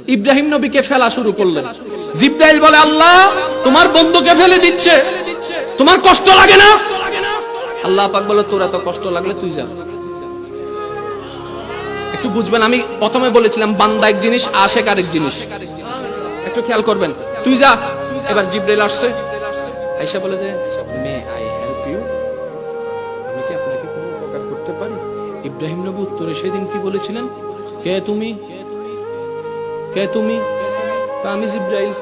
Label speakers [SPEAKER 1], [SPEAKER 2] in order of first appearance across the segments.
[SPEAKER 1] ইব্রাহিম নবীকে ফেলা শুরু করলেন। জিব্রাইল বলে, আল্লাহ, তোমার বন্ধুকে ফেলে দিচ্ছে। তোমার কষ্ট লাগে না? আল্লাহ পাক বলে, তোর এত কষ্ট লাগলে তুই যা। একটু বুঝবেন, আমি প্রথমে বলেছিলাম, বান্দা এক জিনিস, আশেক আরেক জিনিস। একটু খেয়াল করবেন, তুই যা। এবার জিব্রাইল আসছে। আইসা বলে যে, মে আই হেল্প ইউ? আমি কি আপনাকে কোনো উপকার করতে পারি? ইব্রাহিম নবী উত্তরে সেদিন কি বলেছিলেন? কে তুমি? কে তুমি? আমি জিব্রাইল।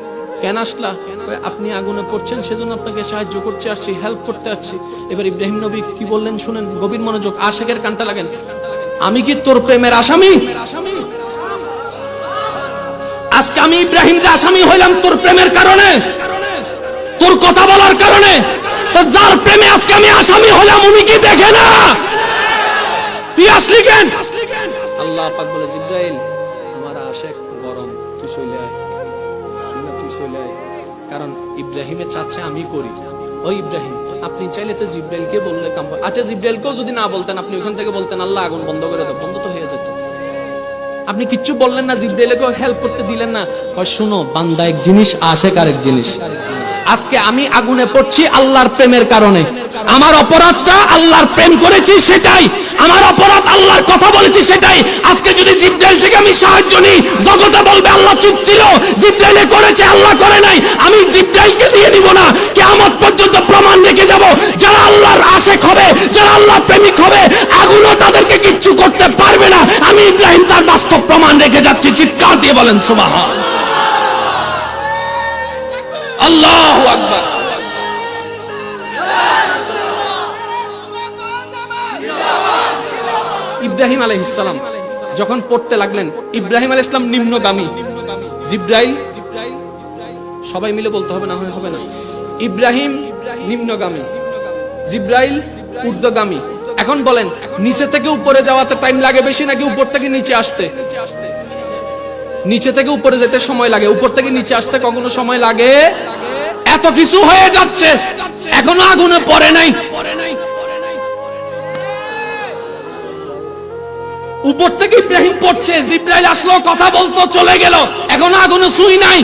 [SPEAKER 1] কেন আসলা? আপনি আগুনে পড়ছেন, সেজন্য আপনাকে সাহায্য করতে আসছি হেল্প করতে আসছি। এবার ইব্রাহিম নবী কি বললেন শুনেন, গভীর মনোযোগ কানটা লাগেন। আমি কি তোর প্রেমের আসামি? আজকে আমি ইব্রাহিম যে আসামি হইলাম তোর প্রেমের কারণে, তোর কথা বলার কারণে, তো যার প্রেমে আজকে আমি আসামি হলাম উনি কি দেখে না? তুই আসলি কেন? আল্লাহ পাক বলে, জিব্রাইল, আমার আশেক গরম, তুই চলে আয়। তুই চলে আয়। কারণ ইব্রাহিমে চাচ্ছে আমি করি। ও ইব্রাহিম, আপনি চাইলে তো জিব্রাইলকে বললে কাম। আচ্ছা জিব্রাইলকেও যদি না বলতেন, আপনি ওখান থেকে বলতেন, আল্লাহ, আগুন বন্ধ করে দাও। বন্ধ তো হয়ে যেত। আপনি কিচ্ছু বললেন না, জিব্রাইলকেও হেল্প করতে দিলেন না। কয়, শুনো, বান্দা এক জিনিস আশেক আরেক জিনিস। আজকে আমি আগুনে পড়ছি আল্লাহর প্রেমের কারণে। আমার অপরাধটা আল্লাহর প্রেম করেছি সেটাই। আমার অপরাধ আল্লাহর কথা বলেছি সেটাই। আজকে যদি জিব্রাইল থেকে আমি সাহায্য নিই, জগতে বলবে আল্লাহ চুপ ছিল, জিব্রাইলে করেছে, আল্লাহ করে নাই। আমি জিব্রাইলকে দিয়ে দিব না, কিয়ামত পর্যন্ত প্রমাণ রেখে যাব। যারা আল্লাহর আশেক হবে, যারা আল্লাহর প্রেমিক হবে, আগুনও তাদেরকে কিচ্ছু করতে পারবে না। আমি ইব্রাহিম তার বাস্তব প্রমাণ রেখে যাচ্ছি। চিৎকার দিয়ে বলেন সুবহান আল্লাহু আকবার। ইব্রাহিম আলাইহিসসালাম যখন পড়তে লাগলেন, ইব্রাহিম আলাইহিস সালাম নিম্নগামী। জিব্রাইল, সবাই মিলে বলতে হবে না হয় হবে না। ইব্রাহিম নিম্নগামী। জিব্রাইল ঊর্ধ্বগামী। এখন বলেন, নিচে থেকে উপরে যাওয়াতে টাইম লাগে বেশি নাকি উপর থেকে নিচে আসতে? নিচে থেকে উপরে যেতে সময় লাগে, উপর থেকে নিচে আসতে কখনো সময় লাগে? এত কিছু হয়ে যাচ্ছে, এখনও আগুনে পড়ে নাই। উপর থেকে ইব্রাহিম পড়ছে জিব্রাইল আসলো কথা বলতো চলে গেল। এখন আগুনে সুই নাই।